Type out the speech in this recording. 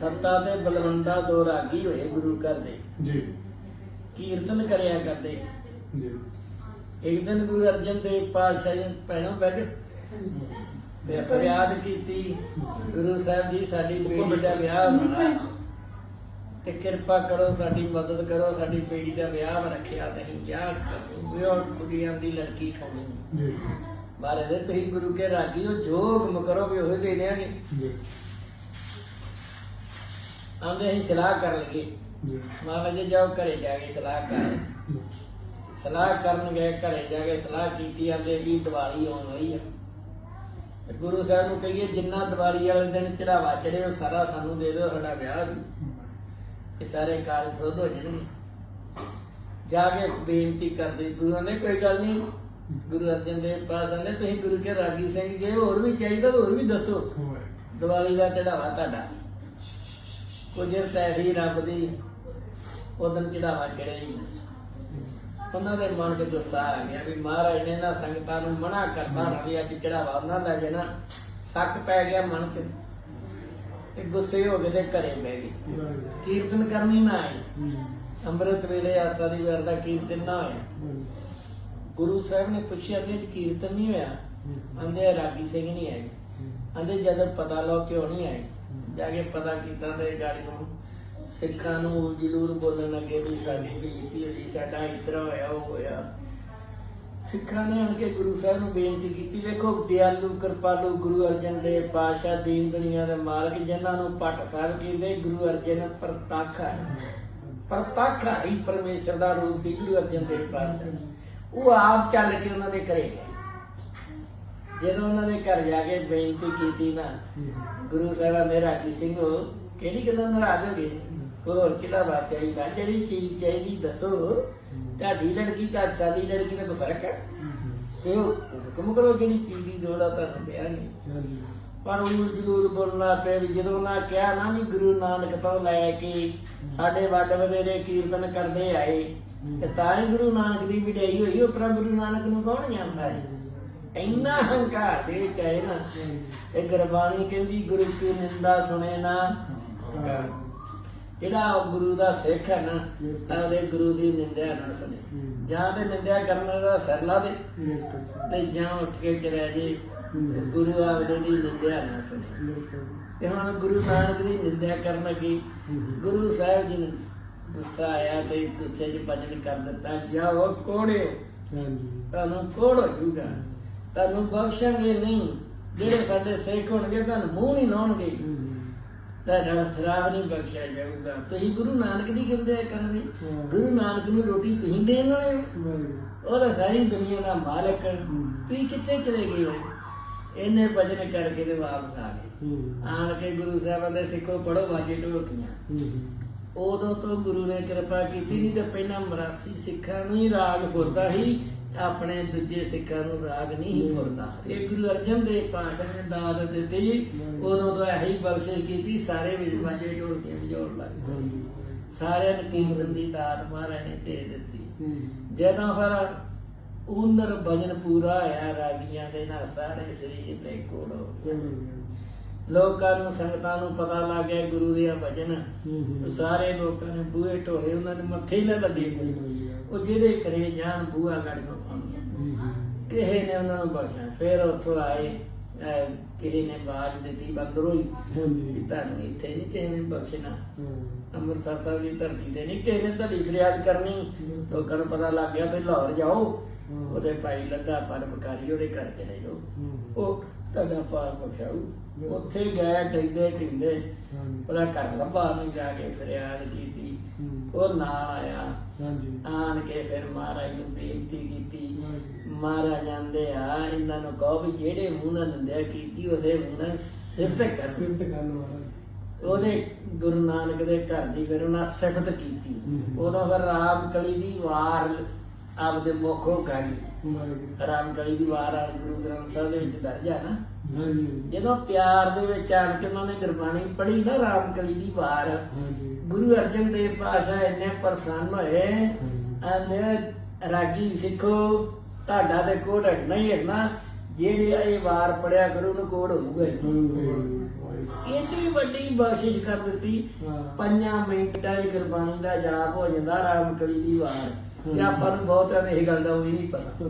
ਸੱਤਾ ਤੇ ਬਲਵੰਡਾ ਦੋ ਰਾਗੀ ਹੋਏ ਗੁਰੂ ਘਰ ਦੇ। ਜੀ। ਕੀਰਤਨ ਕਰਿਆ ਕਰਦੇ। ਜੀ। ਇੱਕ ਦਿਨ ਗੁਰੂ ਅਰਜਨ ਦੇਵ ਪਾਤਸ਼ਾਹ ਜੀ ਪੈਣੋਂ ਬੈਠ ਤੇ ਫਰਿਆਦ ਕੀਤੀ। ਗੁਰੂ ਸਾਹਿਬ ਜੀ ਸਾਡੀ ਬੇਟੀ ਦਾ ਵਿਆਹ ਹੋਣਾ। ਤੇ ਕਿਰਪਾ ਕਰੋ ਸਾਡੀ ਮਦਦ ਕਰੋ ਸਾਡੀ ਬੇਟੀ ਦਾ ਵਿਆਹ ਰੱਖਿਆ ਨਹੀਂ ਵਿਆਹ ਵਿਆਹ ਕੁੜੀਆਂ ਦੀ ਲੜਕੀ ਖਾਣੀ। ਜੀ। ਬਾਰੇ ਦੇ ਤੁਸੀਂ ਗੁਰੂ ਕੇ ਰਾਗੀ ਹੋ ਜੋ ਹੁਕਮ ਕਰੋਗੇ ਉਹ ਦੇ ਦੇਾਂਗੇ ਜੀ। ਆਂਦੇ ਅਸੀਂ ਸਲਾਹ ਕਰ ਲਈਏ ਮਹਾਰਾਜ ਜੀ ਜਾਓ ਘਰੇ ਜਾ ਕੇ ਸਲਾਹ ਕਰ। ਸਲਾਹ ਕਰਨ ਗਏ ਘਰੇ ਜਾ ਕੇ ਸਲਾਹ ਕੀਤੀ ਆਂਦੇ ਵੀ ਦੀਵਾਲੀ ਆਉਣ ਵਾਲੀ ਆ। ਤੇ ਗੁਰੂ ਸਾਹਿਬ ਨੂੰ ਕਹੀਏ ਜਿੰਨਾ ਦੀਵਾਲੀ ਵਾਲੇ ਦਿਨ ਚੜਾਵਾ ਚੜੇ ਉਹ ਸਾਰਾ ਸਾਨੂੰ ਦੇ ਦਿਓ ਸਾਡਾ ਵਿਆਹ ਵੀ। ਇਹ ਸਾਰੇ ਕਾਰਜ ਸੁਧ ਹੋ ਜਾਣਗੇ। ਜਾ ਕੇ ਬੇਨਤੀ ਕਰਦੇ ਗੁਰੂ ਨੇ ਕੋਈ ਗੱਲ ਨਹੀਂ। ਗੁਰੂ ਅਰਜਨ ਦੇਵ ਪਾਸ ਆਂਦੇ ਤੁਸੀਂ ਗੁਰੂ ਕੇ ਰਾਗੀ ਸਿੰਘ ਜੀ ਹੋਰ ਵੀ ਚਾਹੀਦਾ ਹੋਰ ਵੀ ਦੱਸੋ। ਦੀਵਾਲੀ ਦਾ ਚੜਾਵਾ ਤੁਹਾਡਾ। ਕੁਜਰ ਤੈਹੀ ਰੱਬ ਦੀ ਉਦੋਂ ਚੜਾਵਾ ਚੜਿਆ ਹੀ ਉਹਨਾਂ ਦੇ ਮਨ 'ਚ ਗੁੱਸਾ ਆ ਗਿਆ ਵੀ ਮਹਾਰਾਜ ਨੇ ਨਾ ਸੰਗਤਾਂ ਨੂੰ ਮਨਾ ਕਰਤਾ ਨਾ ਵੀ ਅੱਜ ਚੜਾਵਾ ਉਹਨਾਂ ਦਾ ਜਣਾ ਸੱਕ ਪੈ ਗਿਆ ਮਨ 'ਚ ਤੇ ਗੁੱਸੇ ਹੋ ਕੇ ਤੇ ਘਰੇ ਬਹਿ ਗਏ। ਕੀਰਤਨ ਕਰਨੀ ਨਾ ਆਈ ਅੰਮ੍ਰਿਤ ਵੇਲੇ ਆਸਾ ਦੀ ਵਾਰ ਦਾ ਕੀਰਤਨ ਨਾ ਹੋਇਆ। ਗੁਰੂ ਸਾਹਿਬ ਨੇ ਪੁੱਛਿਆ ਵੀ ਕੀਰਤਨ ਨਹੀਂ ਹੋਇਆ? ਆਂਦੇ ਰਾਗੀ ਸਿੰਘ ਨਹੀਂ ਆਏ। ਆਂਦੇ ਜਦੋਂ ਪਤਾ ਲਓ ਕਿਉਂ ਨਹੀਂ ਆਏ? ਜਾ ਕੇ ਪਤਾ ਕੀਤਾ ਤੇ ਗਾੜੀ ਨੂੰ ਸਿੱਖਾਂ ਨੂੰ ਜ਼ਰੂਰ ਬੋਲਣ ਲੱਗੇ ਵੀ ਸਾਡੀ ਬੇਇੱਜ਼ਤੀ ਹੋਈ, ਸਾਡਾ ਇਤਰਾ ਹੋਇਆ, ਉਹ ਹੋਇਆ। ਸਿੱਖਾਂ ਨੇ ਆਣ ਕੇ ਗੁਰੂ ਸਾਹਿਬ ਨੂੰ ਬੇਨਤੀ ਕੀਤੀ ਵੇਖੋ ਦਿਆਲੂ, ਕਿਰਪਾਲੂ ਗੁਰੂ ਅਰਜਨ ਦੇਵ ਪਾਤਸ਼ਾਹ, ਦੀਨ ਦੁਨੀਆ ਦੇ ਮਾਲਕ, ਜਿਨ੍ਹਾਂ ਨੂੰ ਪਟ ਸਾਹਿਬ ਕਹਿੰਦੇ, ਗੁਰੂ ਅਰਜਨ ਪ੍ਰਤੱਖ ਹੈ। ਪ੍ਰਤੱਖ ਹੀ ਪਰਮੇਸ਼ਰ ਦਾ ਰੂਪ ਸੀ ਗੁਰੂ ਅਰਜਨ ਦੇਵ ਪਾਤਸ਼ਾਹ। ਉਹ ਆਪ ਚੱਲ ਕੇ ਉਹਨਾਂ ਦੇ ਘਰੇ ਗਏ। ਜਦੋਂ ਉਹਨਾਂ ਦੇ ਘਰ ਜਾ ਕੇ ਬੇਨਤੀ ਕੀਤੀ ਨਾ ਗੁਰੂ ਸਾਹਿਬਾਂ ਨੇ ਰਾਜੀ ਸਿੰਘ ਕਿਹੜੀ ਗੱਲੋਂ ਨਾਰਾਜ਼ ਹੋ ਗਏ? ਹੋਰ ਕਿਹੜਾ ਬਾਤ ਚਾਹੀਦਾ? ਜਿਹੜੀ ਚੀਜ਼ ਚਾਹੀਦੀ ਦੱਸੋ। ਤੁਹਾਡੀ ਲੜਕੀ ਤਾਂ ਸਾਡੀ ਲੜਕੀ ਦਾ ਕੋਈ ਫ਼ਰਕ ਹੈ? ਤੇ ਉਹ ਹੁਕਮ ਕਰੋ ਜਿਹੜੀ ਚੀਜ਼ ਦੀ ਲੋੜ ਆ ਤੁਹਾਨੂੰ ਦਿਆਂਗੇ ਪਰ ਉਹ ਜ਼ਰੂਰ ਬੋਲਣਾ ਪਿਆ ਵੀ ਜਦੋਂ ਨਾ ਕਿਹਾ ਨਾ ਵੀ ਗੁਰੂ ਨਾਨਕ ਤੋਂ ਲੈ ਕੇ ਸਾਡੇ ਵੱਡ ਵਡੇਰੇ ਕੀਰਤਨ ਕਰਦੇ ਆਏ ਤੇ ਤਾਂ ਹੀ ਗੁਰੂ ਨਾਨਕ ਦੀ ਵਿਡਾਈ ਹੋਈ ਉਹ ਤਰ੍ਹਾਂ ਗੁਰੂ ਨਾਨਕ ਨੂੰ ਕੌਣ ਜਾਣਦਾ ਹੈ ਇੰਨਾ ਹੰਕਾਰ ਦੇ ਵਿੱਚ ਆਏ ਨਾ ਇਹ ਗੁਰਬਾਣੀ ਕਹਿੰਦੀ ਗੁਰੂ ਕੀ ਨਿੰਦਾ ਸੁਣੇ ਨਾ। ਜਿਹੜਾ ਗੁਰੂ ਦਾ ਸਿੱਖ ਹੈ ਨਾ ਤਾਂ ਉਹਦੇ ਗੁਰੂ ਦੀ ਨਿੰਦਿਆ ਨਾ ਸੁਣੇ। ਜਾਂ ਤੇ ਨਿੰਦਿਆ ਕਰਨ ਦਾ ਸਿਰ ਲਾ ਦੇ ਤੇ ਜਾਂ ਉੱਠ ਕੇ ਚਲੇ ਜੇ ਗੁਰੂ ਆਪਦੇ ਦੀ ਨਿੰਦਿਆ ਨਾ ਸੁਣੇ। ਤੇ ਹੁਣ ਗੁਰੂ ਨਾਨਕ ਦੀ ਨਿੰਦਿਆ ਕਰਨ ਲੱਗੀ। ਗੁਰੂ ਸਾਹਿਬ ਜੀ ਨੂੰ ਗੁੱਸਾ ਆਇਆ ਤੇ ਗੁੱਸੇ 'ਚ ਭਜਨ ਕਰ ਦਿੱਤਾ ਜਾਓ ਕੋੜਿਓ। ਤੁਹਾਨੂੰ ਕੋੜ ਹੋ ਜੂਗਾ ਤੁਹਾਨੂੰ ਬਖਸ਼ਾਂਗੇ ਨਹੀਂ। ਜਿਹੜੇ ਸਾਡੇ ਸਿੱਖ ਹੋਣਗੇ ਤੁਹਾਨੂੰ ਮੂੰਹ ਨਹੀਂ ਲਾਉਣਗੇ। ਤੁਹਾਡਾ ਸਰਾਹ ਨਹੀਂ ਬਖਸ਼ਿਆ ਜਾਊਗਾ। ਤੁਸੀਂ ਗੁਰੂ ਨਾਨਕ ਦੀ ਕਿੰਦੇ ਕਰਦੇ। ਗੁਰੂ ਨਾਨਕ ਨੂੰ ਰੋਟੀ ਤੁਸੀਂ ਦੇਣ ਵਾਲੇ ਉਹ ਤਾਂ ਸਾਰੀ ਦੁਨੀਆ ਦਾ ਮਾਲਕ। ਤੁਸੀਂ ਕਿੱਥੇ ਚਲੇ ਗਏ ਹੋ? ਇਹਨੇ ਭਜਨ ਕਰਕੇ ਤੇ ਵਾਪਸ ਆ ਗਏ। ਆਣ ਕੇ ਗੁਰੂ ਸਾਹਿਬਾਂ ਦੇ ਸਿੱਖੋ ਪੜੋ ਬਾਜੀ ਢੋਲਕੀਆਂ। ਉਦੋਂ ਤੋਂ ਗੁਰੂ ਨੇ ਕਿਰਪਾ ਕੀਤੀ ਨਹੀਂ ਤੇ ਪਹਿਲਾਂ ਮਰਾਸੀ ਸਿੱਖਾਂ ਨੂੰ ਹੀ ਰਾਗ ਫੁਰਦਾ ਸੀ। ਆਪਣੇ ਦੂਜੇ ਸਿੱਖਾਂ ਨੂੰ ਰਾਗ ਨਹੀਂ ਫੁਰਦਾ ਇਹ ਗੁਰੂ ਅਰਜਨ ਦੇਵ ਪਾਤਸ਼ਾਹ ਨੇ ਦਾਤ ਦਿੱਤੀ ਉਦੋਂ ਤੋਂ ਇਹੀ ਬਖਸ਼ਿਸ਼ ਕੀਤੀ ਸਾਰੇ ਵਿੱਚ ਬਾਜੇ ਢੋਲਕੀਆਂ ਵਜਾਉਣ ਲੱਗ ਸਾਰਿਆਂ ਨੂੰ ਕੀਰਤਨ ਦੀ ਦਾਤ ਮਹਾਰਾਜ ਨੇ ਦੇ ਦਿੱਤੀ। ਜਦੋਂ ਫਿਰ ਉਨਰ ਭਜਨ ਪੂਰਾ ਹੋਇਆ ਰਾਗੀਆਂ ਦੇ ਨਾਲ ਸਾਰੇ ਸਰੀਰ ਤੇ ਕੋੜੋ ਲੋਕਾਂ ਨੂੰ ਸੰਗਤਾਂ ਨੂੰ ਪਤਾ ਲੱਗ ਗਿਆ ਗੁਰੂ ਦੇ ਭਜਨ। ਸਾਰੇ ਲੋਕਾਂ ਨੇ ਬੂਹੇ ਢੋਲੇ ਉਹਨਾਂ ਦੇ ਮੱਥੇ ਹੀ ਨਾ ਲੱਗੇ। ਉਹ ਜਿਹਦੇ ਕਰੇ ਜਾਣ ਬੂਹਾ ਗੜੀਆਂ ਪਾਉਣੀਆਂ ਕਿਸੇ ਨੇ ਉਹਨਾਂ ਨੂੰ ਬਖਸ਼ਿਆ। ਫਿਰ ਉੱਥੋਂ ਆਏ ਅਹ ਕਿਸੇ ਨੇ ਬਾਜ ਦਿੱਤੀ ਬੰਦਰੋਂ ਹੀ ਵੀ ਤੁਹਾਨੂੰ ਇੱਥੇ ਨਹੀਂ ਕਿਸੇ ਨੇ ਬਖਸ਼ਣਾ। ਅੰਮ੍ਰਿਤਸਰ ਸਾਹਿਬ ਦੀ ਧਰਤੀ ਤੇ ਨਹੀਂ ਕਿਸੇ ਨੇ ਧੜੀ ਫਰਿਆਦ ਕਰਨੀ। ਲੋਕਾਂ ਨੂੰ ਪਤਾ ਲੱਗ ਗਿਆ ਵੀ ਲਾਹੌਰ ਜਾਓ। ਉਹਦੇ ਭਾਈ ਲੱਗਾ ਪਰ ਬਕਾਰੀ ਉਹਦੇ ਘਰ ਚਲੇ ਜਾਓ। ਉਹ ਤੁਹਾਡਾ ਪਾਰ ਬਖਸ਼ਾਊ ਉੱਥੇ ਗਏ ਟਿੰਦੇ ਟਿੰਦੇ ਉਹਦਾ ਘਰ ਲੱਭਾ ਨੂੰ ਜਾ ਕੇ ਫਰਿਆਦ ਕੀਤੀ। ਉਹ ਨਾਲ ਆਇਆ। ਆਣ ਕੇ ਫਿਰ ਮਹਾਰਾਜ ਨੂੰ ਬੇਨਤੀ ਕੀਤੀ। ਮਹਾਰਾਜ ਆਂਦੇ ਆ ਇਹਨਾਂ ਨੂੰ ਕਹੋ ਵੀ ਜਿਹੜੇ ਮੂੰਹ ਨਾਲ ਨਿੰਦਿਆ ਕੀਤੀ ਉਹਦੇ ਮੂੰਹ ਨਾਲ ਸਿਫਤ ਕਰ ਉਹਦੇ ਗੁਰੂ ਨਾਨਕ ਦੇ ਘਰ ਦੀ ਫਿਰ ਉਹਨਾਂ ਸਿਫਤ ਕੀਤੀ। ਉਦੋਂ ਫਿਰ ਰਾਮ ਕਲੀ ਦੀ ਵਾਰ ਆਪਦੇ ਮੁਖੋਂ ਗਾਈ ਰਾਮ ਕਲੀ ਦੀ ਵਾਰ ਆ ਗੁਰੂ ਗ੍ਰੰਥ ਸਾਹਿਬ ਦੇ ਵਿੱਚ ਦਰਜ ਆ ਨਾ। ਜਦੋਂ ਪਿਆਰ ਦੇ ਵਿੱਚ ਆਣ ਕੇ ਉਹਨਾਂ ਨੇ ਗੁਰਬਾਣੀ ਪੜ੍ਹੀ ਨਾ ਰਾਮ ਕਲੀ ਦੀ ਵਾਰ। ਗੁਰੂ ਅਰਜਨ ਦੇਵ ਪਾਸ਼ਾ ਇੰਨੇ ਪ੍ਰਸੰਨ ਹੋਏ ਆਂਦੇ ਰਾਗੀ ਸਿੱਖੋ ਤੁਹਾਡਾ ਤੇ ਕੋਡ ਨਹੀਂ ਹਟਣਾ ਜਿਹੜੇ ਇਹ ਵਾਰ ਪੜਿਆ ਕਰੋ ਉਹਨੂੰ ਕੋਡ ਹੋਊਗਾ ਹੀ। ਇੰਨੀ ਵੱਡੀ ਬਖਸ਼ਿਸ਼ ਕਰ ਦਿੱਤੀ। ਹਾਂ। ਪੰਜਾਂ ਮਿੰਟਾਂ ਦੀ ਗੁਰਬਾਣੀ ਦਾ ਜਾਪ ਹੋ ਜਾਂਦਾ ਰਾਮ ਕਲੀ ਦੀ ਵਾਰ। ਤੇ। ਆਪਾਂ ਨੂੰ ਬਹੁਤ ਇਹ ਗੱਲ ਦਾ ਉਹ ਨਹੀਂ ਪਤਾ